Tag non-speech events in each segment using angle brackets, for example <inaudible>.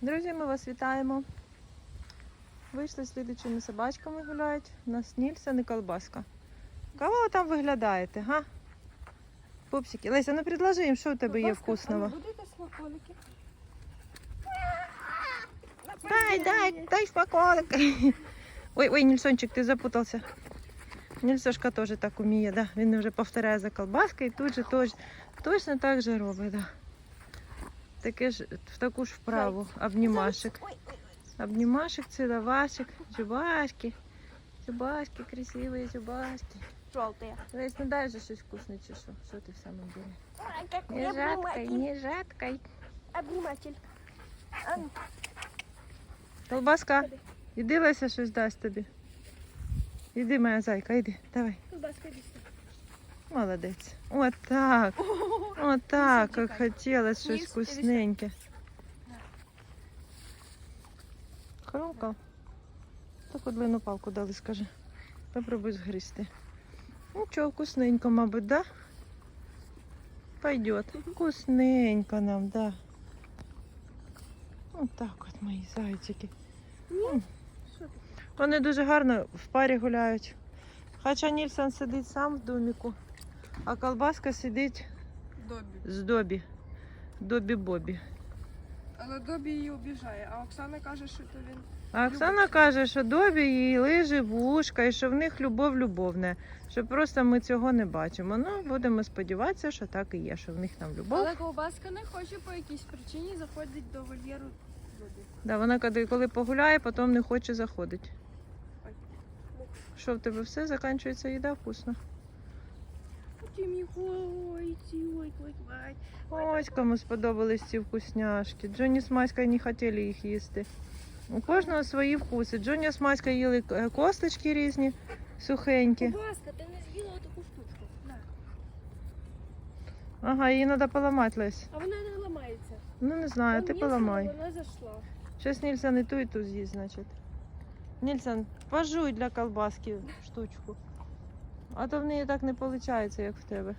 Друзі, ми вас вітаємо. Вийшли з слідучими собачками гуляють. У нас Нільсон і колбаска. Кого ви там виглядаєте, га? Пупсики. Леся, ну предложи їм, що у тебе є вкусного. Будете смаколики? Дай, дай, дай смаколик. <laughs> Ой, ой, Нільсончик, ти запутався. Нільсошка теж так уміє, да? Він вже повторяє за колбаскою і тут же тож, точно так же робить, да. Таке ж, в таку ж вправу. Обнімашек. Обнимашек, целовашек, зубашки. Зубашки, красивые зубашки. Желтые. Лесь, ну дай же щось вкусне чи що? Що ти в самом деле? Ой, Не жадкой, не жадкой. Обниматель. А ну, Колбаска, іди Леся щось дасть тобі. Іди, моя зайка, іди, давай. колбаска иди. Молодець. Отак. Отак, як чекай. хотілося щось вкусненьке. Хрумкав. Таку длинну палку дали, скажи. Попробуй згризти. Нічого, вкусненько, мабуть, да? Пойдет. Вкусненько нам, да. Отак от мої зайчики. М. Вони дуже гарно в парі гуляють. Хоча Нільсон сидить сам в доміку, а колбаска сидить Добі. з Добі. Добі Бобі. Але Добі її обіжає, а Оксана каже, що то він. А Оксана каже, що Добі їй лиже вушка і що в них любов любовне. Що просто ми цього не бачимо. Ну, будемо сподіватися, що так і є, що в них там любов. Але ковбаска не хоче по якійсь причині заходить до вольєру Добі. Да, вона коли, коли погуляє, потім не хоче заходити. Що в тебе все закінчується їда вкусно. Ти мій ой, ці, ой, ой, ой. Ось кому сподобались ці вкусняшки. Джоні з Маською не хотіли їх їсти. У кожного свої вкуси. Джоні з Маською їли е, косточки різні, сухенькі. Ковбаска, ти не з'їла таку штучку. На. Ага, її треба поламати Лесь. А вона не ламається. Ну не знаю, ти поламай. Вона зайшла. Щось Нільсон і ту, і ту з'їсть, значить. Нільсон, пожуй для колбаски штучку. А то в неї так не виходить, як в тебе.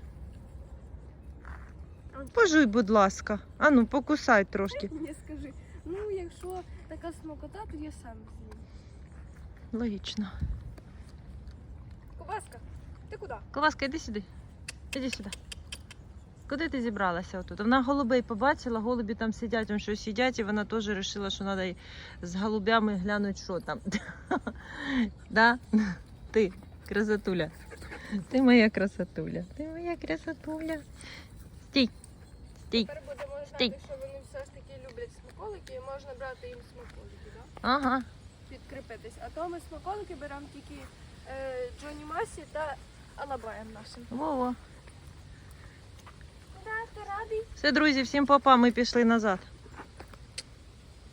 Пожуй, будь ласка. Ану, покусай трошки. Мені скажи, ну якщо така смакота, то я сам з'їм. Логічно. Ковбаска, ти куди? Колбаска, іди сюди. Іди сюди. Куди ти зібралася отут? Вона голубей побачила, голубі там сидять, вони щось їдять, і вона теж вирішила, що треба з голубями глянути, що там. <laughs> да? Ти, красотуля. <laughs> Ти моя красотуля. Ти моя красотуля. Стій. Стій. Тепер будемо Стій. знати, що вони все ж таки люблять смаколики і можна брати їм смаколики, так? Ага. Підкріпитись. А то ми смаколики беремо тільки е, Джоні Масі та Алабаєм нашим. Во-во. Так, ти радий? Все, друзі, всім папа, ми пішли назад.